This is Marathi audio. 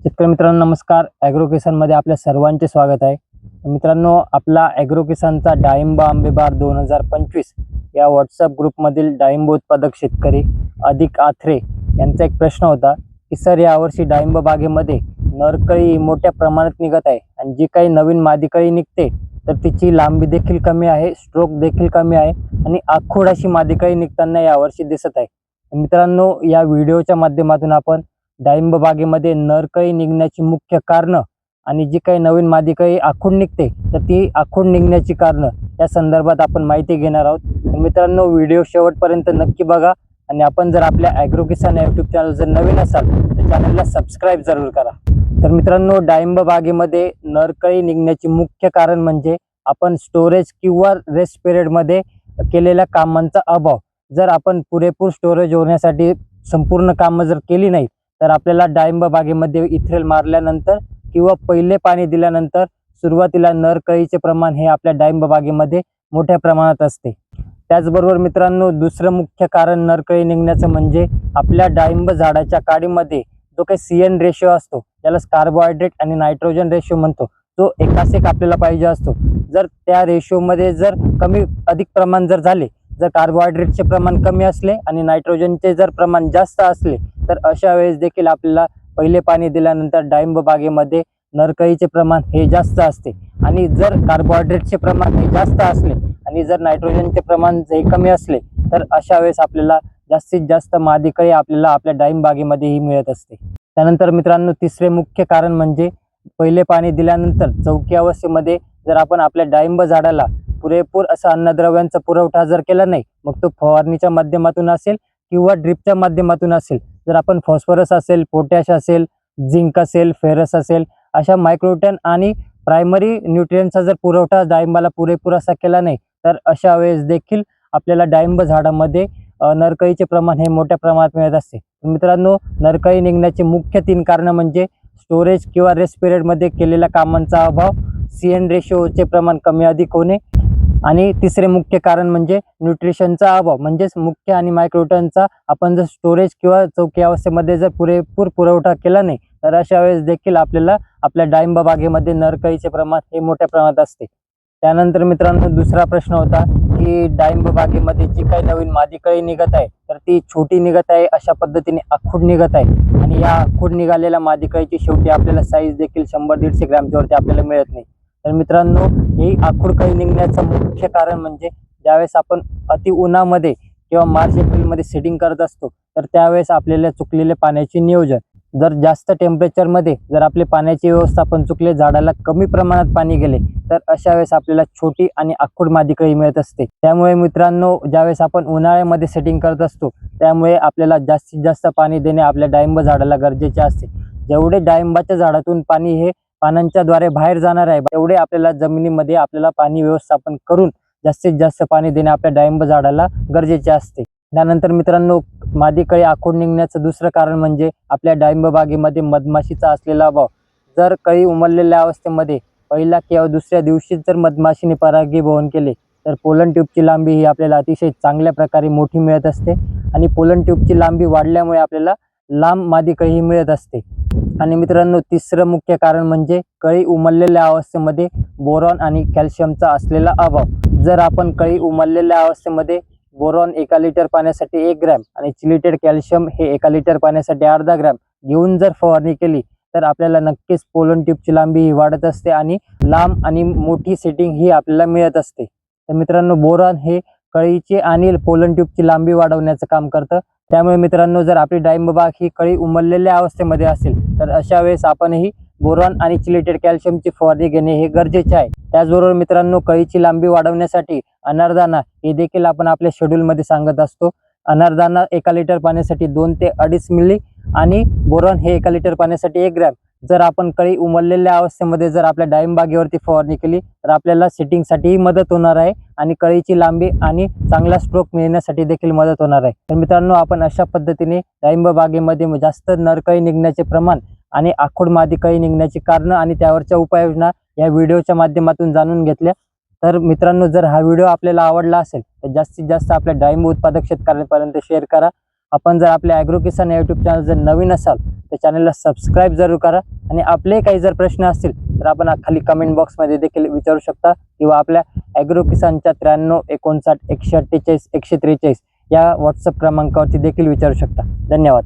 शेतकरी मित्रांनो नमस्कार. ॲग्रो किसानमध्ये आपल्या सर्वांचे स्वागत आहे. मित्रांनो आपला ॲग्रो किसानचा डाळिंब आंबेबार दोन हजार पंचवीस या व्हॉट्सअप ग्रुपमधील डाळिंब उत्पादक शेतकरी अधिक आथरे यांचा एक प्रश्न होता की सर यावर्षी डाळिंब बागेमध्ये नरकळी मोठ्या प्रमाणात निघत आहे आणि जी काही नवीन मादीकळी निघते तर तिची लांबी देखील कमी आहे स्ट्रोक देखील कमी आहे आणि आखोड अशी मादीकळी निघताना यावर्षी दिसत आहे. मित्रांनो या व्हिडिओच्या माध्यमातून आपण डाळिंब बागेमध्ये नरकळी निघण्याची मुख्य कारणं आणि जी काही नवीन मादीकळी आखूड निघते तर ती आखूड निघण्याची कारणं. या संदर्भात आपण माहिती घेणार आहोत. तर मित्रांनो व्हिडिओ शेवटपर्यंत नक्की बघा आणि आपण जर आपल्या ॲग्रो किसान यूट्यूब चॅनल जर नवीन असाल तर चॅनलला सबस्क्राईब जरूर करा. तर मित्रांनो डाळिंब बागेमध्ये नरकळी निघण्याची मुख्य कारण म्हणजे आपण स्टोरेज किंवा रेस्ट पिरियडमध्ये केलेल्या कामांचा अभाव. जर आपण पुरेपूर स्टोरेज होण्यासाठी संपूर्ण कामं जर केली नाही तर आपल्याला डाळिंब बागेमध्ये इथ्रेल मारल्यानंतर किंवा पहिले पाणी दिल्यानंतर सुरुवातीला नरकळीचे प्रमाण हे आपल्या डाळिंब बागेमध्ये मोठ्या प्रमाणात असते. त्याचबरोबर मित्रांनो दुसरं मुख्य कारण नरकळी निघण्याचं म्हणजे आपल्या डाळिंब झाडाच्या काडीमध्ये जो काही सी एन रेशो असतो त्याला कार्बोहायड्रेट आणि नायट्रोजन रेशो म्हणतो तो एकास एक आपल्याला पाहिजे असतो. जर त्या रेशोमध्ये जर कमी अधिक प्रमाण जर झाले जर कार्बोहायड्रेटचे प्रमाण कमी असले आणि नायट्रोजनचे जर प्रमाण जास्त असले तर अशा वेळेस देखील आपल्याला पहिले पाणी दिल्यानंतर डाळिंब बागेमध्ये नरकळीचे प्रमाण हे जास्त असते. आणि जर कार्बोहायड्रेटचे प्रमाण हे जास्त असले आणि जर नायट्रोजनचे प्रमाण हे कमी असले तर अशा वेळेस आपल्याला जास्तीत जास्त मादीकळी आपल्याला आपल्या डाळिंब बागेमध्येही मिळत असते. त्यानंतर मित्रांनो तिसरे मुख्य कारण म्हणजे पहिले पाणी दिल्यानंतर चौकी अवस्थेमध्ये जर आपण आपल्या डाळिंब झाडाला पुरेपूर असा अन्नद्रव्यांचा पुरवठा जर केला नाही मग तो फवारणीच्या माध्यमातून असेल किंवा ड्रिपच्या माध्यमातून असेल. जर आपण फॉस्फरस असेल पोटॅश असेल झिंक असेल फेरस असेल अशा मायक्रोटन आणि प्रायमरी न्यूट्रियनचा जर पुरवठा डाळिंबाला पुरेपूर असा केला नाही तर अशा वेळेस देखील आपल्याला डाळिंब झाडामध्ये नरकळीचे प्रमाण हे मोठ्या प्रमाणात मिळत असते. मित्रांनो नरकळी निघण्याचे मुख्य तीन कारणं म्हणजे स्टोरेज किंवा रेस्ट पिरियडमध्ये केलेल्या कामांचा अभाव सी एन रेशोचे प्रमाण कमी अधिक होणे आणि तिसरे मुख्य कारण म्हणजे न्यूट्रिशनचा अभाव म्हणजेच मुख्य आणि मायक्रोटनचा आपण जर स्टोरेज किंवा चौकी अवस्थेमध्ये जर पुरेपूर पुरवठा केला नाही तर अशा वेळेस देखील आपल्याला आपल्या डाळिंब बागेमध्ये नरकळीचे प्रमाण हे मोठ्या प्रमाणात असते. त्यानंतर मित्रांनो दुसरा प्रश्न होता की डाळिंब बागेमध्ये जी काही नवीन मादीकळी निघत आहे तर ती छोटी निघत आहे अशा पद्धतीने आखूड निघत आहे. आणि या आखूड निघालेल्या मादीकळीची शेवटी आपल्याला साईज देखील शंभर दीडशे ग्रॅमच्या वरती आपल्याला मिळत नाही. तर मित्रांनो ही आखूड कळी निघण्याचं मुख्य कारण म्हणजे ज्यावेळेस आपण अति उन्हामध्ये किंवा मार्च एप्रिलमध्ये सेटिंग करत असतो तर त्यावेळेस आपल्याला चुकलेले पाण्याचे नियोजन. जर जास्त टेम्परेचरमध्ये जर आपले पाण्याची व्यवस्थापन चुकले झाडाला कमी प्रमाणात पाणी गेले तर अशा वेळेस आपल्याला छोटी आणि आखूड मादिकळी मिळत असते. त्यामुळे मित्रांनो ज्यावेळेस आपण उन्हाळ्यामध्ये सेटिंग करत असतो त्यामुळे आपल्याला जास्तीत जास्त पाणी देणे आपल्या डाळिंब झाडाला गरजेचे असते. जेवढे डाळिंबाच्या झाडातून पाणी हे पानांच्या द्वारे बाहेर जाणार आहे. तेवढे आपल्याला जमिनीमध्ये आपल्याला पाणी व्यवस्थापन करून जास्तीत जास्त पाणी देणे आपल्या डाळिंब झाडाला गरजेचे असते. त्यानंतर मित्रांनो मादीकळी आखूड निघण्याचं दुसरं कारण म्हणजे आपल्या डाळिंब बागेमध्ये मधमाशीचा असलेला अभाव. जर कळी उमललेल्या अवस्थेमध्ये पहिल्या किंवा दुसऱ्या दिवशीच जर मधमाशीने परागीभवन केले तर पोलन ट्यूबची लांबी ही आपल्याला अतिशय चांगल्या प्रकारे मोठी मिळत असते. आणि पोलन ट्यूबची लांबी वाढल्यामुळे आपल्याला लांब मादीकळी ही मिळत असते. आणि मित्रांनो तिसरं मुख्य कारण म्हणजे कळी उमललेल्या अवस्थेमध्ये बोरॉन आणि कॅल्शियमचा असलेला अभाव. जर आपण कळी उमललेल्या अवस्थेमध्ये बोरॉन एका लिटर पाण्यासाठी एक ग्रॅम आणि चिलिटेड कॅल्शियम हे एका लिटर पाण्यासाठी अर्धा ग्रॅम घेऊन जर फवारणी केली तर आपल्याला नक्कीच पोलन ट्यूबची लांबी ही वाढत असते आणि लांब आणि मोठी सेटिंग ही आपल्याला मिळत असते. तर मित्रांनो बोरॉन हे कळीची आणि पोलन ट्यूबची लांबी वाढवण्याचं काम करतं. त्यामुळे मित्रांनो जर आपली डाळिंबबाग ही कळी उमललेल्या अवस्थेमध्ये असेल तर अशा वेळेस आपणही बोरॉन आणि चिलेटेड कॅल्शियमची फवारणी घेणे हे गरजेचे आहे. त्याचबरोबर मित्रांनो कळीची लांबी वाढवण्यासाठी अनारदाना हे देखील आपण आपल्या शेड्यूलमध्ये सांगत असतो. अनारदाना एका लिटर पाण्यासाठी दोन ते अडीच मिली आणि बोरॉन हे एका लिटर पाण्यासाठी एक ग्रॅम. जर आपण कळी उमललेल्या अवस्थेमध्ये जर आपल्या डाळिंबागेवरती फवारणी केली तर आपल्याला सेटिंगसाठीही मदत होणार आहे आणि कळीची लांबी आणि चांगला स्ट्रोक मिळण्यासाठी देखील मदत होणार आहे. तर मित्रांनो आपण अशा पद्धतीने डाळिंब बागेमध्ये जास्त नरकळी निघण्याचे प्रमाण आणि आखूड मादी कळी निघण्याची कारणं आणि त्यावरच्या उपाययोजना या व्हिडिओच्या माध्यमातून जाणून घेतल्या. तर मित्रांनो जर हा व्हिडिओ आपल्याला आवडला असेल तर जास्तीत जास्त आपल्या डाळिंब उत्पादक शेतकऱ्यांपर्यंत शेअर करा. आपण जर आपल्या ॲग्रो किसान या यूट्यूब चॅनल जर नवीन असाल तर चॅनलला सबस्क्राईब जरूर करा. आणि आपले काही जर प्रश्न असतील तर आपण खाली कमेंट बॉक्समध्ये देखील विचारू शकता. किंवा आपल्या ॲग्रो किसानच्या त्र्याण्णव एकोणसाठ एकशे अठ्ठेचाळीस एकशे त्रेचाळीस या व्हॉट्सअप क्रमांकावरती देखील विचारू शकता. धन्यवाद.